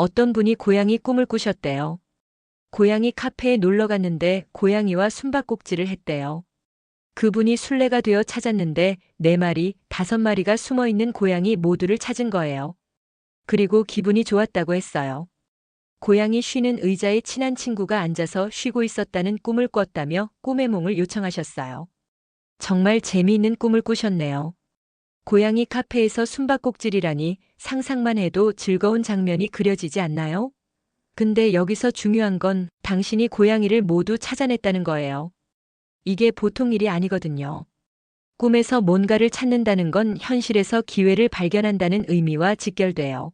어떤 분이 고양이 꿈을 꾸셨대요. 고양이 카페에 놀러 갔는데 고양이와 숨바꼭질을 했대요. 그분이 순례가 되어 찾았는데 네 마리, 다섯 마리가 숨어 있는 고양이 모두를 찾은 거예요. 그리고 기분이 좋았다고 했어요. 고양이 쉬는 의자에 친한 친구가 앉아서 쉬고 있었다는 꿈을 꿨다며 꿈의 몽을 요청하셨어요. 정말 재미있는 꿈을 꾸셨네요. 고양이 카페에서 숨바꼭질이라니 상상만 해도 즐거운 장면이 그려지지 않나요? 근데 여기서 중요한 건 당신이 고양이를 모두 찾아냈다는 거예요. 이게 보통 일이 아니거든요. 꿈에서 뭔가를 찾는다는 건 현실에서 기회를 발견한다는 의미와 직결돼요.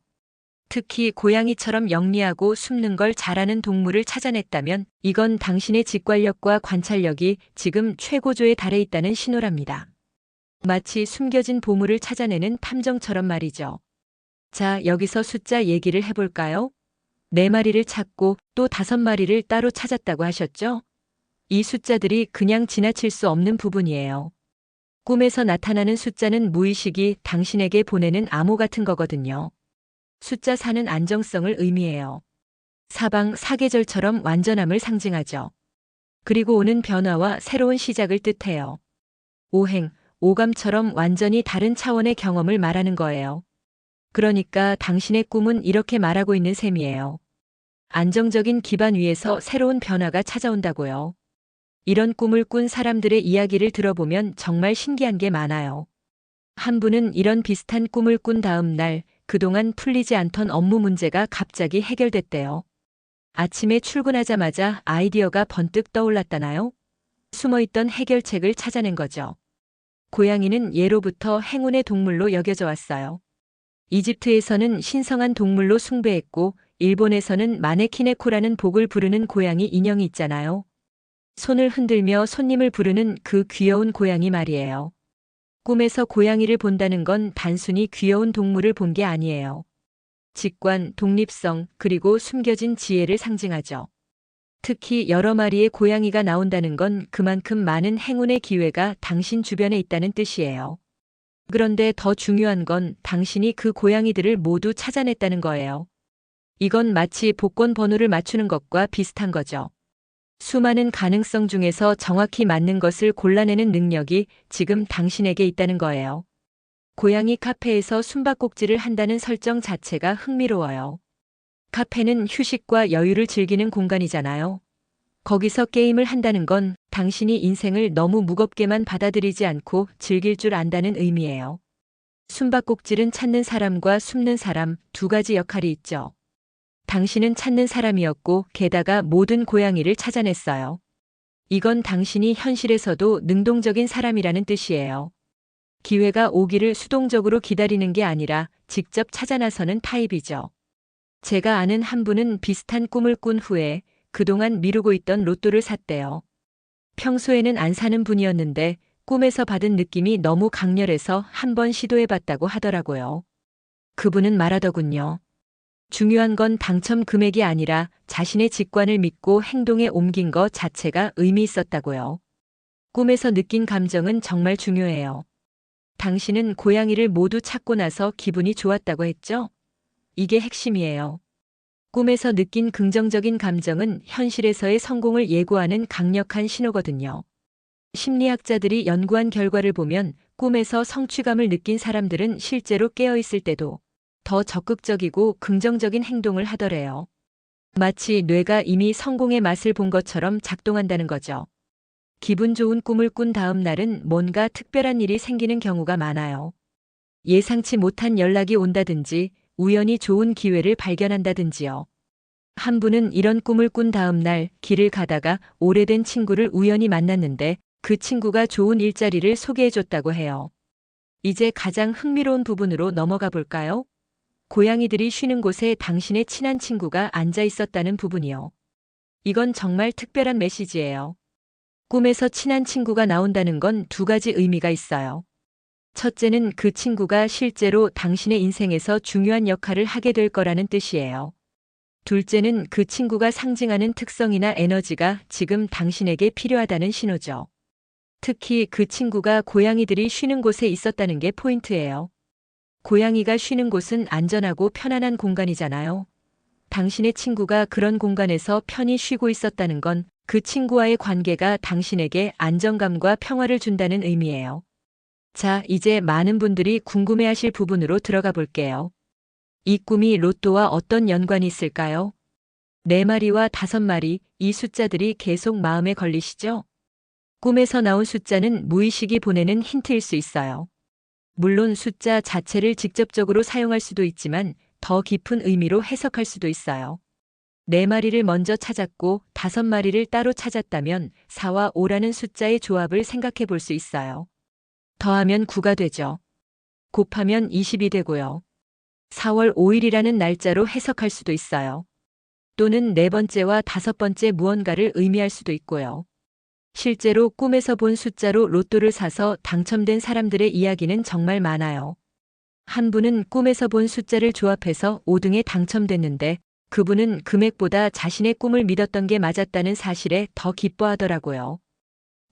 특히 고양이처럼 영리하고 숨는 걸 잘하는 동물을 찾아냈다면 이건 당신의 직관력과 관찰력이 지금 최고조에 달해 있다는 신호랍니다. 마치 숨겨진 보물을 찾아내는 탐정처럼 말이죠. 자, 여기서 숫자 얘기를 해볼까요? 네 마리를 찾고 또 다섯 마리를 따로 찾았다고 하셨죠? 이 숫자들이 그냥 지나칠 수 없는 부분이에요. 꿈에서 나타나는 숫자는 무의식이 당신에게 보내는 암호 같은 거거든요. 숫자 4는 안정성을 의미해요. 사방 사계절처럼 완전함을 상징하죠. 그리고 오는 변화와 새로운 시작을 뜻해요. 오행, 오감처럼 완전히 다른 차원의 경험을 말하는 거예요. 그러니까 당신의 꿈은 이렇게 말하고 있는 셈이에요. 안정적인 기반 위에서 새로운 변화가 찾아온다고요. 이런 꿈을 꾼 사람들의 이야기를 들어보면 정말 신기한 게 많아요. 한 분은 이런 비슷한 꿈을 꾼 다음 날 그동안 풀리지 않던 업무 문제가 갑자기 해결됐대요. 아침에 출근하자마자 아이디어가 번뜩 떠올랐다나요? 숨어있던 해결책을 찾아낸 거죠. 고양이는 예로부터 행운의 동물로 여겨져 왔어요. 이집트에서는 신성한 동물로 숭배했고, 일본에서는 마네키네코라는 복을 부르는 고양이 인형이 있잖아요. 손을 흔들며 손님을 부르는 그 귀여운 고양이 말이에요. 꿈에서 고양이를 본다는 건 단순히 귀여운 동물을 본 게 아니에요. 직관, 독립성, 그리고 숨겨진 지혜를 상징하죠. 특히 여러 마리의 고양이가 나온다는 건 그만큼 많은 행운의 기회가 당신 주변에 있다는 뜻이에요. 그런데 더 중요한 건 당신이 그 고양이들을 모두 찾아냈다는 거예요. 이건 마치 복권 번호를 맞추는 것과 비슷한 거죠. 수많은 가능성 중에서 정확히 맞는 것을 골라내는 능력이 지금 당신에게 있다는 거예요. 고양이 카페에서 숨바꼭질을 한다는 설정 자체가 흥미로워요. 카페는 휴식과 여유를 즐기는 공간이잖아요. 거기서 게임을 한다는 건 당신이 인생을 너무 무겁게만 받아들이지 않고 즐길 줄 안다는 의미예요. 숨바꼭질은 찾는 사람과 숨는 사람 두 가지 역할이 있죠. 당신은 찾는 사람이었고 게다가 모든 고양이를 찾아냈어요. 이건 당신이 현실에서도 능동적인 사람이라는 뜻이에요. 기회가 오기를 수동적으로 기다리는 게 아니라 직접 찾아 나서는 타입이죠. 제가 아는 한 분은 비슷한 꿈을 꾼 후에 그동안 미루고 있던 로또를 샀대요. 평소에는 안 사는 분이었는데 꿈에서 받은 느낌이 너무 강렬해서 한번 시도해 봤다고 하더라고요. 그분은 말하더군요. 중요한 건 당첨 금액이 아니라 자신의 직관을 믿고 행동에 옮긴 것 자체가 의미 있었다고요. 꿈에서 느낀 감정은 정말 중요해요. 당신은 고양이를 모두 찾고 나서 기분이 좋았다고 했죠? 이게 핵심이에요. 꿈에서 느낀 긍정적인 감정은 현실에서의 성공을 예고하는 강력한 신호거든요. 심리학자들이 연구한 결과를 보면 꿈에서 성취감을 느낀 사람들은 실제로 깨어있을 때도 더 적극적이고 긍정적인 행동을 하더래요. 마치 뇌가 이미 성공의 맛을 본 것처럼 작동한다는 거죠. 기분 좋은 꿈을 꾼 다음 날은 뭔가 특별한 일이 생기는 경우가 많아요. 예상치 못한 연락이 온다든지 우연히 좋은 기회를 발견한다든지요. 한 분은 이런 꿈을 꾼 다음 날 길을 가다가 오래된 친구를 우연히 만났는데 그 친구가 좋은 일자리를 소개해줬다고 해요. 이제 가장 흥미로운 부분으로 넘어가 볼까요? 고양이들이 쉬는 곳에 당신의 친한 친구가 앉아 있었다는 부분이요. 이건 정말 특별한 메시지예요. 꿈에서 친한 친구가 나온다는 건 두 가지 의미가 있어요. 첫째는 그 친구가 실제로 당신의 인생에서 중요한 역할을 하게 될 거라는 뜻이에요. 둘째는 그 친구가 상징하는 특성이나 에너지가 지금 당신에게 필요하다는 신호죠. 특히 그 친구가 고양이들이 쉬는 곳에 있었다는 게 포인트예요. 고양이가 쉬는 곳은 안전하고 편안한 공간이잖아요. 당신의 친구가 그런 공간에서 편히 쉬고 있었다는 건 그 친구와의 관계가 당신에게 안정감과 평화를 준다는 의미예요. 자, 이제 많은 분들이 궁금해하실 부분으로 들어가 볼게요. 이 꿈이 로또와 어떤 연관이 있을까요? 네 마리와 다섯 마리, 이 숫자들이 계속 마음에 걸리시죠? 꿈에서 나온 숫자는 무의식이 보내는 힌트일 수 있어요. 물론 숫자 자체를 직접적으로 사용할 수도 있지만 더 깊은 의미로 해석할 수도 있어요. 네 마리를 먼저 찾았고 다섯 마리를 따로 찾았다면 4와 5라는 숫자의 조합을 생각해 볼 수 있어요. 더하면 9가 되죠. 곱하면 20이 되고요. 4월 5일이라는 날짜로 해석할 수도 있어요. 또는 네 번째와 다섯 번째 무언가를 의미할 수도 있고요. 실제로 꿈에서 본 숫자로 로또를 사서 당첨된 사람들의 이야기는 정말 많아요. 한 분은 꿈에서 본 숫자를 조합해서 5등에 당첨됐는데 그분은 금액보다 자신의 꿈을 믿었던 게 맞았다는 사실에 더 기뻐하더라고요.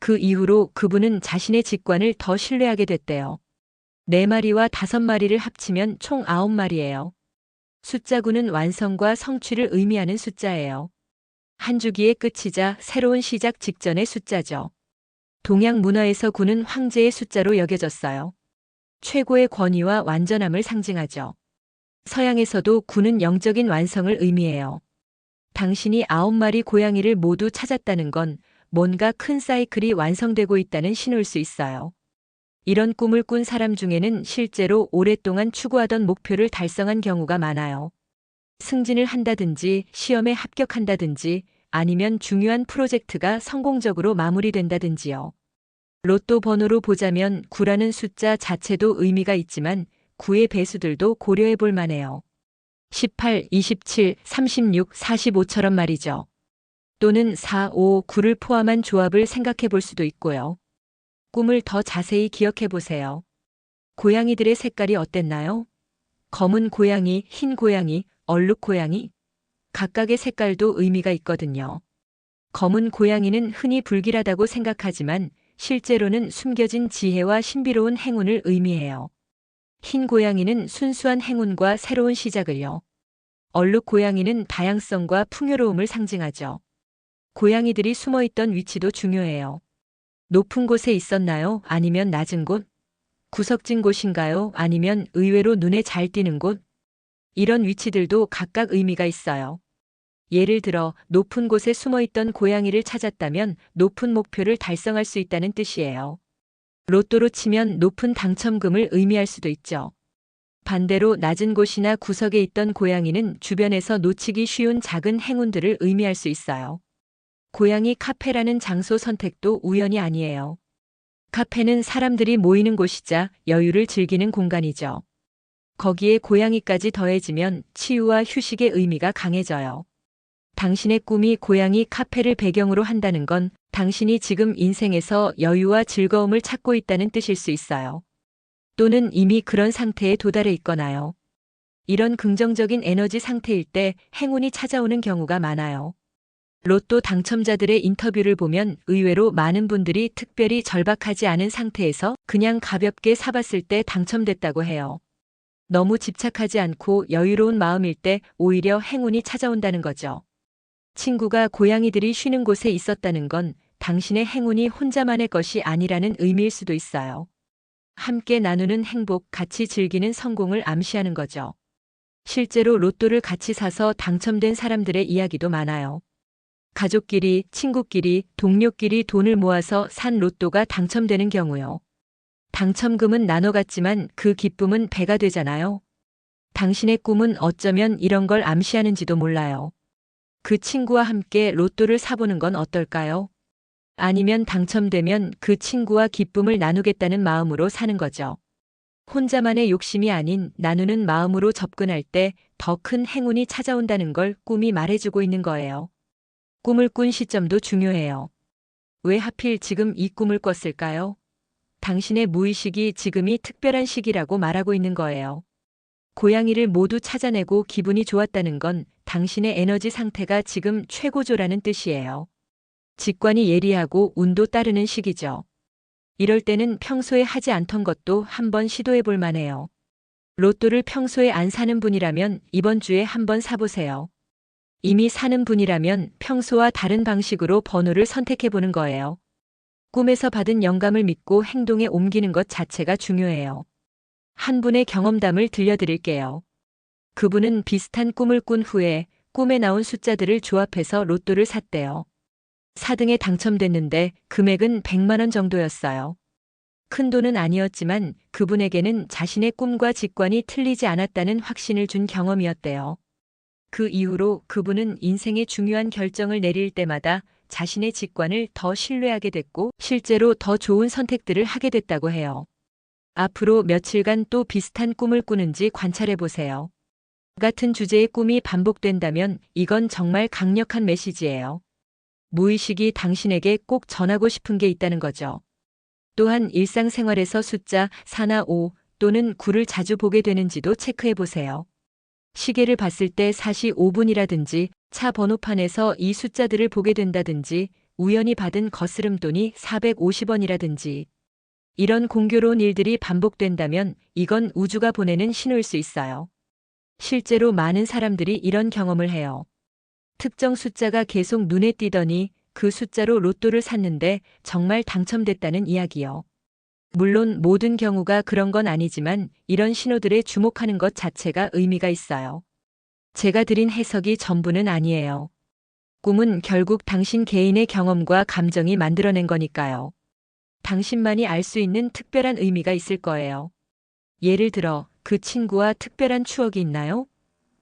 그 이후로 그분은 자신의 직관을 더 신뢰하게 됐대요. 네 마리와 다섯 마리를 합치면 총 아홉 마리예요. 숫자 9는 완성과 성취를 의미하는 숫자예요. 한 주기의 끝이자 새로운 시작 직전의 숫자죠. 동양 문화에서 9는 황제의 숫자로 여겨졌어요. 최고의 권위와 완전함을 상징하죠. 서양에서도 9는 영적인 완성을 의미해요. 당신이 아홉 마리 고양이를 모두 찾았다는 건 뭔가 큰 사이클이 완성되고 있다는 신호일 수 있어요. 이런 꿈을 꾼 사람 중에는 실제로 오랫동안 추구하던 목표를 달성한 경우가 많아요. 승진을 한다든지 시험에 합격한다든지 아니면 중요한 프로젝트가 성공적으로 마무리된다든지요. 로또 번호로 보자면 9라는 숫자 자체도 의미가 있지만 9의 배수들도 고려해 볼 만해요. 18, 27, 36, 45처럼 말이죠. 또는 4, 5, 9를 포함한 조합을 생각해 볼 수도 있고요. 꿈을 더 자세히 기억해 보세요. 고양이들의 색깔이 어땠나요? 검은 고양이, 흰 고양이, 얼룩 고양이? 각각의 색깔도 의미가 있거든요. 검은 고양이는 흔히 불길하다고 생각하지만 실제로는 숨겨진 지혜와 신비로운 행운을 의미해요. 흰 고양이는 순수한 행운과 새로운 시작을요. 얼룩 고양이는 다양성과 풍요로움을 상징하죠. 고양이들이 숨어 있던 위치도 중요해요. 높은 곳에 있었나요? 아니면 낮은 곳? 구석진 곳인가요? 아니면 의외로 눈에 잘 띄는 곳? 이런 위치들도 각각 의미가 있어요. 예를 들어 높은 곳에 숨어 있던 고양이를 찾았다면 높은 목표를 달성할 수 있다는 뜻이에요. 로또로 치면 높은 당첨금을 의미할 수도 있죠. 반대로 낮은 곳이나 구석에 있던 고양이는 주변에서 놓치기 쉬운 작은 행운들을 의미할 수 있어요. 고양이 카페라는 장소 선택도 우연이 아니에요. 카페는 사람들이 모이는 곳이자 여유를 즐기는 공간이죠. 거기에 고양이까지 더해지면 치유와 휴식의 의미가 강해져요. 당신의 꿈이 고양이 카페를 배경으로 한다는 건 당신이 지금 인생에서 여유와 즐거움을 찾고 있다는 뜻일 수 있어요. 또는 이미 그런 상태에 도달해 있거나요. 이런 긍정적인 에너지 상태일 때 행운이 찾아오는 경우가 많아요. 로또 당첨자들의 인터뷰를 보면 의외로 많은 분들이 특별히 절박하지 않은 상태에서 그냥 가볍게 사봤을 때 당첨됐다고 해요. 너무 집착하지 않고 여유로운 마음일 때 오히려 행운이 찾아온다는 거죠. 친구가 고양이들이 쉬는 곳에 있었다는 건 당신의 행운이 혼자만의 것이 아니라는 의미일 수도 있어요. 함께 나누는 행복, 같이 즐기는 성공을 암시하는 거죠. 실제로 로또를 같이 사서 당첨된 사람들의 이야기도 많아요. 가족끼리, 친구끼리, 동료끼리 돈을 모아서 산 로또가 당첨되는 경우요. 당첨금은 나눠 갔지만 그 기쁨은 배가 되잖아요. 당신의 꿈은 어쩌면 이런 걸 암시하는지도 몰라요. 그 친구와 함께 로또를 사보는 건 어떨까요? 아니면 당첨되면 그 친구와 기쁨을 나누겠다는 마음으로 사는 거죠. 혼자만의 욕심이 아닌 나누는 마음으로 접근할 때 더 큰 행운이 찾아온다는 걸 꿈이 말해주고 있는 거예요. 꿈을 꾼 시점도 중요해요. 왜 하필 지금 이 꿈을 꿨을까요? 당신의 무의식이 지금이 특별한 시기라고 말하고 있는 거예요. 고양이를 모두 찾아내고 기분이 좋았다는 건 당신의 에너지 상태가 지금 최고조라는 뜻이에요. 직관이 예리하고 운도 따르는 시기죠. 이럴 때는 평소에 하지 않던 것도 한번 시도해 볼 만해요. 로또를 평소에 안 사는 분이라면 이번 주에 한번 사보세요. 이미 사는 분이라면 평소와 다른 방식으로 번호를 선택해 보는 거예요. 꿈에서 받은 영감을 믿고 행동에 옮기는 것 자체가 중요해요. 한 분의 경험담을 들려드릴게요. 그분은 비슷한 꿈을 꾼 후에 꿈에 나온 숫자들을 조합해서 로또를 샀대요. 4등에 당첨됐는데 금액은 100만 원 정도였어요. 큰 돈은 아니었지만 그분에게는 자신의 꿈과 직관이 틀리지 않았다는 확신을 준 경험이었대요. 그 이후로 그분은 인생의 중요한 결정을 내릴 때마다 자신의 직관을 더 신뢰하게 됐고 실제로 더 좋은 선택들을 하게 됐다고 해요. 앞으로 며칠간 또 비슷한 꿈을 꾸는지 관찰해 보세요. 같은 주제의 꿈이 반복된다면 이건 정말 강력한 메시지예요. 무의식이 당신에게 꼭 전하고 싶은 게 있다는 거죠. 또한 일상생활에서 숫자 4나 5 또는 9를 자주 보게 되는지도 체크해 보세요. 시계를 봤을 때 4시 5분이라든지 차 번호판에서 이 숫자들을 보게 된다든지 우연히 받은 거스름 돈이 450원이라든지 이런 공교로운 일들이 반복된다면 이건 우주가 보내는 신호일 수 있어요. 실제로 많은 사람들이 이런 경험을 해요. 특정 숫자가 계속 눈에 띄더니 그 숫자로 로또를 샀는데 정말 당첨됐다는 이야기요. 물론 모든 경우가 그런 건 아니지만 이런 신호들에 주목하는 것 자체가 의미가 있어요. 제가 드린 해석이 전부는 아니에요. 꿈은 결국 당신 개인의 경험과 감정이 만들어낸 거니까요. 당신만이 알 수 있는 특별한 의미가 있을 거예요. 예를 들어 그 친구와 특별한 추억이 있나요?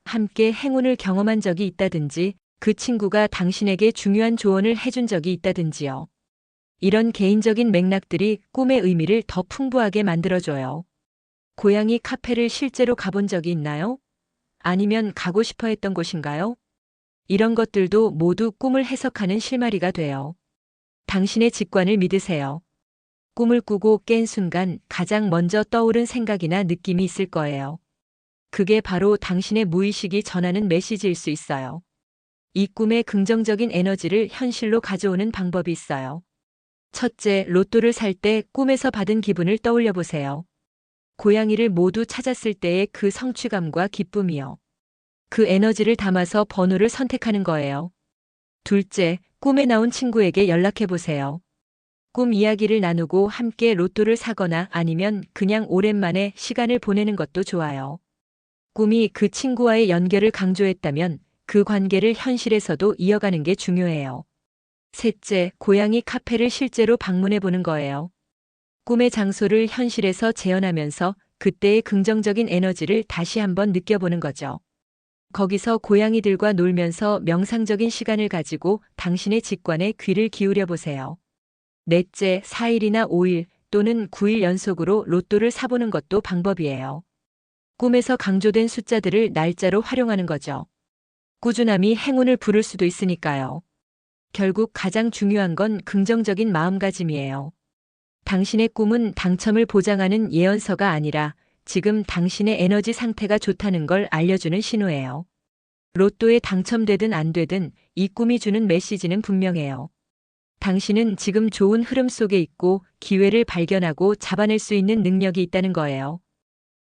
함께 행운을 경험한 적이 있다든지 그 친구가 당신에게 중요한 조언을 해준 적이 있다든지요. 이런 개인적인 맥락들이 꿈의 의미를 더 풍부하게 만들어줘요. 고양이 카페를 실제로 가본 적이 있나요? 아니면 가고 싶어 했던 곳인가요? 이런 것들도 모두 꿈을 해석하는 실마리가 돼요. 당신의 직관을 믿으세요. 꿈을 꾸고 깬 순간 가장 먼저 떠오른 생각이나 느낌이 있을 거예요. 그게 바로 당신의 무의식이 전하는 메시지일 수 있어요. 이 꿈의 긍정적인 에너지를 현실로 가져오는 방법이 있어요. 첫째, 로또를 살 때 꿈에서 받은 기분을 떠올려 보세요. 고양이를 모두 찾았을 때의 그 성취감과 기쁨이요. 그 에너지를 담아서 번호를 선택하는 거예요. 둘째, 꿈에 나온 친구에게 연락해 보세요. 꿈 이야기를 나누고 함께 로또를 사거나 아니면 그냥 오랜만에 시간을 보내는 것도 좋아요. 꿈이 그 친구와의 연결을 강조했다면 그 관계를 현실에서도 이어가는 게 중요해요. 셋째, 고양이 카페를 실제로 방문해 보는 거예요. 꿈의 장소를 현실에서 재현하면서 그때의 긍정적인 에너지를 다시 한번 느껴보는 거죠. 거기서 고양이들과 놀면서 명상적인 시간을 가지고 당신의 직관에 귀를 기울여 보세요. 넷째, 4일이나 5일 또는 9일 연속으로 로또를 사보는 것도 방법이에요. 꿈에서 강조된 숫자들을 날짜로 활용하는 거죠. 꾸준함이 행운을 부를 수도 있으니까요. 결국 가장 중요한 건 긍정적인 마음가짐이에요. 당신의 꿈은 당첨을 보장하는 예언서가 아니라 지금 당신의 에너지 상태가 좋다는 걸 알려주는 신호예요. 로또에 당첨되든 안 되든 이 꿈이 주는 메시지는 분명해요. 당신은 지금 좋은 흐름 속에 있고 기회를 발견하고 잡아낼 수 있는 능력이 있다는 거예요.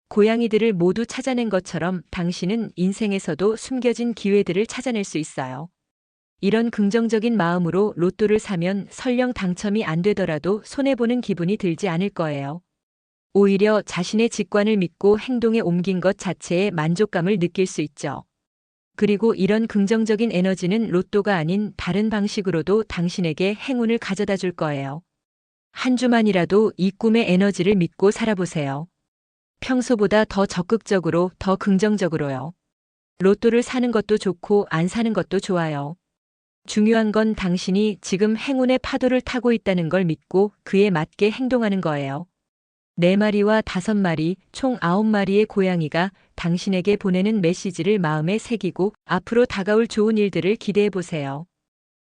고양이들을 모두 찾아낸 것처럼 당신은 인생에서도 숨겨진 기회들을 찾아낼 수 있어요. 이런 긍정적인 마음으로 로또를 사면 설령 당첨이 안 되더라도 손해보는 기분이 들지 않을 거예요. 오히려 자신의 직관을 믿고 행동에 옮긴 것 자체에 만족감을 느낄 수 있죠. 그리고 이런 긍정적인 에너지는 로또가 아닌 다른 방식으로도 당신에게 행운을 가져다 줄 거예요. 한 주만이라도 이 꿈의 에너지를 믿고 살아보세요. 평소보다 더 적극적으로, 더 긍정적으로요. 로또를 사는 것도 좋고 안 사는 것도 좋아요. 중요한 건 당신이 지금 행운의 파도를 타고 있다는 걸 믿고 그에 맞게 행동하는 거예요. 네 마리와 다섯 마리, 총 아홉 마리의 고양이가 당신에게 보내는 메시지를 마음에 새기고 앞으로 다가올 좋은 일들을 기대해 보세요.